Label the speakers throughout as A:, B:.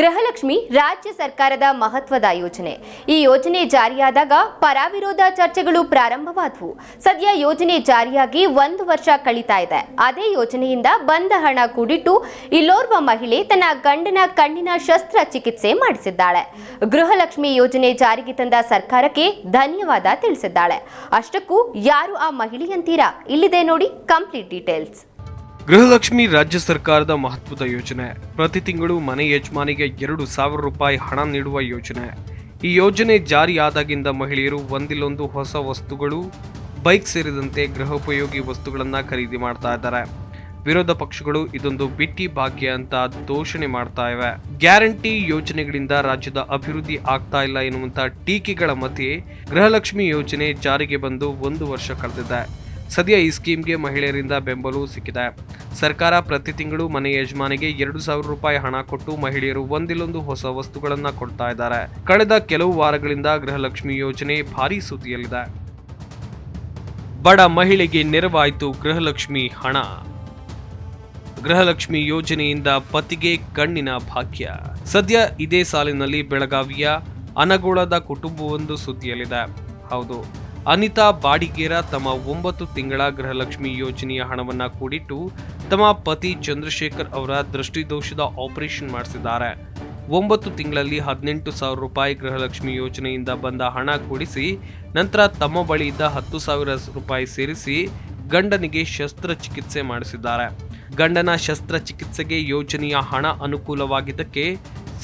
A: ಗೃಹಲಕ್ಷ್ಮಿ ರಾಜ್ಯ ಸರ್ಕಾರದ ಮಹತ್ವದ ಯೋಜನೆ. ಈ ಯೋಜನೆ ಜಾರಿಯಾದಾಗ ಪರಾವಿರೋಧ ಚರ್ಚೆಗಳು ಪ್ರಾರಂಭವಾದವು. ಸದ್ಯ ಯೋಜನೆ ಜಾರಿಯಾಗಿ ಒಂದು ವರ್ಷ ಕಳೀತಾ ಇದೆ. ಅದೇ ಯೋಜನೆಯಿಂದ ಬಂದ ಹಣ ಕೂಡಿಟ್ಟು ಇಲ್ಲೋರ್ವ ಮಹಿಳೆ ತನ್ನ ಗಂಡನ ಕಣ್ಣಿನ ಶಸ್ತ್ರ ಚಿಕಿತ್ಸೆ ಮಾಡಿಸಿದ್ದಾಳೆ. ಗೃಹಲಕ್ಷ್ಮಿ ಯೋಜನೆ ಜಾರಿಗೆ ತಂದ ಸರ್ಕಾರಕ್ಕೆ ಧನ್ಯವಾದ ತಿಳಿಸಿದ್ದಾಳೆ. ಅಷ್ಟಕ್ಕೂ ಯಾರು ಆ ಮಹಿಳೆಯಂತೀರಾ? ಇಲ್ಲಿದೆ ನೋಡಿ ಕಂಪ್ಲೀಟ್ ಡೀಟೇಲ್ಸ್.
B: ಗೃಹಲಕ್ಷ್ಮಿ ರಾಜ್ಯ ಸರ್ಕಾರದ ಮಹತ್ವದ ಯೋಜನೆ. ಪ್ರತಿ ತಿಂಗಳು ಮನೆ ಯಜಮಾನಿಗೆ ಎರಡು ಸಾವಿರ ರೂಪಾಯಿ ಹಣ ನೀಡುವ ಯೋಜನೆ. ಈ ಯೋಜನೆ ಜಾರಿಯಾದಾಗಿಂದ ಮಹಿಳೆಯರು ಒಂದಿಲ್ಲೊಂದು ಹೊಸ ವಸ್ತುಗಳು, ಬೈಕ್ ಸೇರಿದಂತೆ ಗೃಹೋಪಯೋಗಿ ವಸ್ತುಗಳನ್ನು ಖರೀದಿ ಮಾಡ್ತಾ ಇದ್ದಾರೆ. ವಿರೋಧ ಪಕ್ಷಗಳು ಇದೊಂದು ಬಿಟ್ಟಿ ಭಾಗ್ಯ ಅಂತ ದೋಷಣೆ ಮಾಡ್ತಾ ಇವೆ. ಗ್ಯಾರಂಟಿ ಯೋಜನೆಗಳಿಂದ ರಾಜ್ಯದ ಅಭಿವೃದ್ಧಿ ಆಗ್ತಾ ಇಲ್ಲ ಎನ್ನುವಂತ ಟೀಕೆಗಳ ಮಧ್ಯೆ ಗೃಹಲಕ್ಷ್ಮಿ ಯೋಜನೆ ಜಾರಿಗೆ ಬಂದು ಒಂದು ವರ್ಷ ಕಳೆದಿದೆ. ಸದ್ಯ ಈ ಸ್ಕೀಮ್ಗೆ ಮಹಿಳೆಯರಿಂದ ಬೆಂಬಲವೂ ಸಿಕ್ಕಿದೆ. ಸರ್ಕಾರ ಪ್ರತಿ ತಿಂಗಳು ಮನೆ ಯಜಮಾನಿಗೆ ಎರಡು ಸಾವಿರ ರೂಪಾಯಿ ಹಣ ಕೊಟ್ಟು ಮಹಿಳೆಯರು ಒಂದಿಲ್ಲೊಂದು ಹೊಸ ವಸ್ತುಗಳನ್ನ ಕೊಡ್ತಾ ಇದ್ದಾರೆ. ಕಳೆದ ಕೆಲವು ವಾರಗಳಿಂದ ಗೃಹಲಕ್ಷ್ಮಿ ಯೋಜನೆ ಭಾರಿ ಸುದ್ದಿಯಲ್ಲಿದೆ. ಬಡ ಮಹಿಳೆಗೆ ನೆರವಾಯಿತು ಗೃಹಲಕ್ಷ್ಮಿ ಹಣ. ಗೃಹಲಕ್ಷ್ಮಿ ಯೋಜನೆಯಿಂದ ಪತಿಗೆ ಕಣ್ಣಿನ ಭಾಗ್ಯ. ಸದ್ಯ ಇದೇ ಸಾಲಿನಲ್ಲಿ ಬೆಳಗಾವಿಯ ಅನಗೋಳದ ಕುಟುಂಬವೊಂದು ಸುದ್ದಿಯಲ್ಲಿದೆ. ಹೌದು ಅನಿತಾ ಬಾಡಿಗೇರ ತಮ್ಮ ಒಂಬತ್ತು ತಿಂಗಳ ಗೃಹಲಕ್ಷ್ಮಿ ಯೋಜನೆಯ ಹಣವನ್ನ ಕೂಡಿಟ್ಟು ತಮ್ಮ ಪತಿ ಚಂದ್ರಶೇಖರ್ ಅವರ ದೃಷ್ಟಿದೋಷದ ಆಪರೇಷನ್ ಮಾಡಿಸಿದ್ದಾರೆ. ಒಂಬತ್ತು ತಿಂಗಳಲ್ಲಿ ಹದಿನೆಂಟು ಸಾವಿರ ರೂಪಾಯಿ ಗೃಹಲಕ್ಷ್ಮಿ ಯೋಜನೆಯಿಂದ ಬಂದ ಹಣ ಕೂಡಿಸಿ, ನಂತರ ತಮ್ಮ ಬಳಿ ಇದ್ದ ಹತ್ತು ಸಾವಿರ ರೂಪಾಯಿ ಸೇರಿಸಿ ಗಂಡನಿಗೆ ಶಸ್ತ್ರಚಿಕಿತ್ಸೆ ಮಾಡಿಸಿದ್ದಾರೆ. ಗಂಡನ ಶಸ್ತ್ರಚಿಕಿತ್ಸೆಗೆ ಯೋಜನೆಯ ಹಣ ಅನುಕೂಲವಾಗಿದ್ದಕ್ಕೆ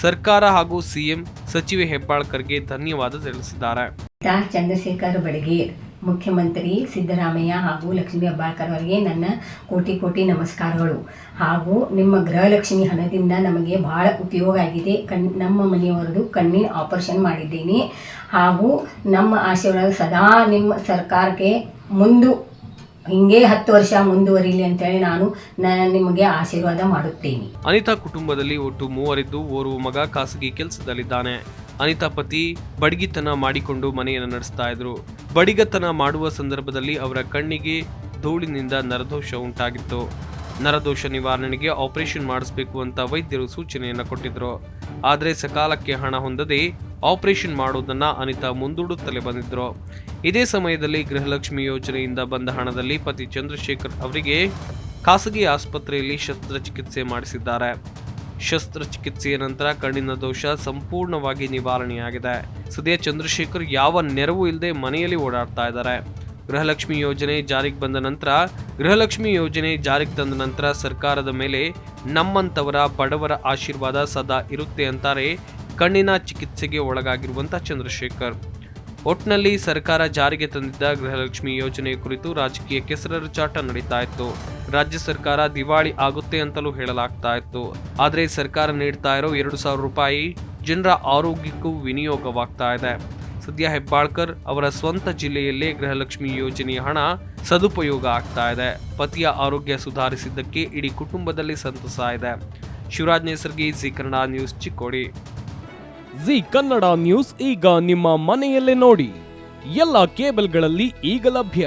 B: ಸರ್ಕಾರ ಹಾಗೂ ಸಿಎಂ ಸಚಿವೆ ಹೆಬ್ಬಾಳ್ಕರ್ಗೆ ಧನ್ಯವಾದ ತಿಳಿಸಿದ್ದಾರೆ.
C: ಡಾ ಚಂದ್ರಶೇಖರ್ ಬಡಗೇರ್ ಮುಖ್ಯಮಂತ್ರಿ ಸಿದ್ದರಾಮಯ್ಯ ಹಾಗೂ ಲಕ್ಷ್ಮೀ ಅಬ್ಬಾಳ್ಕರ್ ಅವರಿಗೆ ನನ್ನ ಕೋಟಿ ಕೋಟಿ ನಮಸ್ಕಾರಗಳು. ಹಾಗೂ ನಿಮ್ಮ ಗೃಹಲಕ್ಷ್ಮಿ ಹಣದಿಂದ ನಮಗೆ ಬಹಳ ಉಪಯೋಗ ಆಗಿದೆ. ಕಣ್, ನಮ್ಮ ಮನೆಯವರದು ಕಣ್ಣಿನ ಆಪರೇಷನ್ ಮಾಡಿದ್ದೀನಿ. ಹಾಗೂ ನಮ್ಮ ಆಶೀರ್ವಾದ ಸದಾ ನಿಮ್ಮ ಸರ್ಕಾರಕ್ಕೆ ಮುಂದು, ಹಿಂಗೆ ಹತ್ತು ವರ್ಷ ಮುಂದುವರಿಲಿ ಅಂತೇಳಿ ನಾನು ನಿಮಗೆ ಆಶೀರ್ವಾದ ಮಾಡುತ್ತೇನೆ.
B: ಅನಿತಾ ಕುಟುಂಬದಲ್ಲಿ ಒಟ್ಟು ಮೂವರಿದ್ದು ಓರ್ವ ಮಗ ಖಾಸಗಿ ಕೆಲಸದಲ್ಲಿದ್ದಾನೆ. ಅನಿತಾ ಪತಿ ಬಡಗಿತನ ಮಾಡಿಕೊಂಡು ಮನೆಯನ್ನು ನಡೆಸ್ತಾ ಇದ್ರು. ಬಡಿಗತನ ಮಾಡುವ ಸಂದರ್ಭದಲ್ಲಿ ಅವರ ಕಣ್ಣಿಗೆ ಧೂಳಿನಿಂದ ನರದೋಷ ಉಂಟಾಗಿತ್ತು. ನರದೋಷ ನಿವಾರಣೆಗೆ ಆಪರೇಷನ್ ಮಾಡಿಸಬೇಕು ಅಂತ ವೈದ್ಯರು ಸೂಚನೆಯನ್ನು ಕೊಟ್ಟಿದ್ರು. ಆದರೆ ಸಕಾಲಕ್ಕೆ ಹಣ ಹೊಂದದೆ ಆಪರೇಷನ್ ಮಾಡೋದನ್ನ ಅನಿತಾ ಮುಂದೂಡುತ್ತಲೇ ಬಂದಿದ್ರು. ಇದೇ ಸಮಯದಲ್ಲಿ ಗೃಹಲಕ್ಷ್ಮಿ ಯೋಜನೆಯಿಂದ ಬಂದ ಹಣದಲ್ಲಿ ಪತಿ ಚಂದ್ರಶೇಖರ್ ಅವರಿಗೆ ಖಾಸಗಿ ಆಸ್ಪತ್ರೆಯಲ್ಲಿ ಶಸ್ತ್ರಚಿಕಿತ್ಸೆ ಮಾಡಿಸಿದ್ದಾರೆ. ಶಸ್ತ್ರಚಿಕಿತ್ಸೆಯ ನಂತರ ಕಣ್ಣಿನ ದೋಷ ಸಂಪೂರ್ಣವಾಗಿ ನಿವಾರಣೆಯಾಗಿದೆ. ಸದ್ಯ ಚಂದ್ರಶೇಖರ್ ಯಾವ ನೆರವು ಇಲ್ಲದೆ ಮನೆಯಲ್ಲಿ ಓಡಾಡ್ತಾ ಇದ್ದಾರೆ. ಗೃಹಲಕ್ಷ್ಮಿ ಯೋಜನೆ ಜಾರಿಗೆ ಬಂದ ನಂತರ, ಗೃಹಲಕ್ಷ್ಮಿ ಯೋಜನೆ ಜಾರಿಗೆ ತಂದ ನಂತರ ಸರ್ಕಾರದ ಮೇಲೆ ನಮ್ಮಂಥವರ ಬಡವರ ಆಶೀರ್ವಾದ ಸದಾ ಇರುತ್ತೆ ಅಂತಾರೆ ಕಣ್ಣಿನ ಚಿಕಿತ್ಸೆಗೆ ಒಳಗಾಗಿರುವಂಥ ಚಂದ್ರಶೇಖರ್. ಒಟ್ನಲ್ಲಿ ಸರ್ಕಾರ ಜಾರಿಗೆ ತಂದಿದ್ದ ಗೃಹಲಕ್ಷ್ಮಿ ಯೋಜನೆ ಕುರಿತು ರಾಜಕೀಯ ಚಾಟ ನಡೀತಾ ಇತ್ತು. ರಾಜ್ಯ ಸರ್ಕಾರ ದಿವಾಳಿ ಆಗುತ್ತೆ ಅಂತಲೂ ಹೇಳಲಾಗ್ತಾ ಇತ್ತು ಆದರೆ ಸರ್ಕಾರ ನೀಡ್ತಾ ಇರೋ ಎರಡು ಸಾವಿರ ರೂಪಾಯಿ ಜನರ ಆರೋಗ್ಯಕ್ಕೂ ವಿನಿಯೋಗವಾಗ್ತಾ ಇದೆ. ಸದ್ಯ ಹೆಬ್ಬಾಳ್ಕರ್ ಅವರ ಸ್ವಂತ ಜಿಲ್ಲೆಯಲ್ಲೇ ಗೃಹಲಕ್ಷ್ಮಿ ಯೋಜನೆಯ ಹಣ ಸದುಪಯೋಗ ಆಗ್ತಾ ಇದೆ. ಪತಿಯ ಆರೋಗ್ಯ ಸುಧಾರಿಸಿದ್ದಕ್ಕೆ ಇಡೀ ಕುಟುಂಬದಲ್ಲಿ ಸಂತಸ ಇದೆ. Shivaraj Nesargi Zee Kannada news Chikkodi.
D: Zee Kannada news ಈಗ ನಿಮ್ಮ ಮನೆಯಲ್ಲೇ ನೋಡಿ. ಎಲ್ಲ ಕೇಬಲ್ಗಳಲ್ಲಿ ಈಗ ಲಭ್ಯ.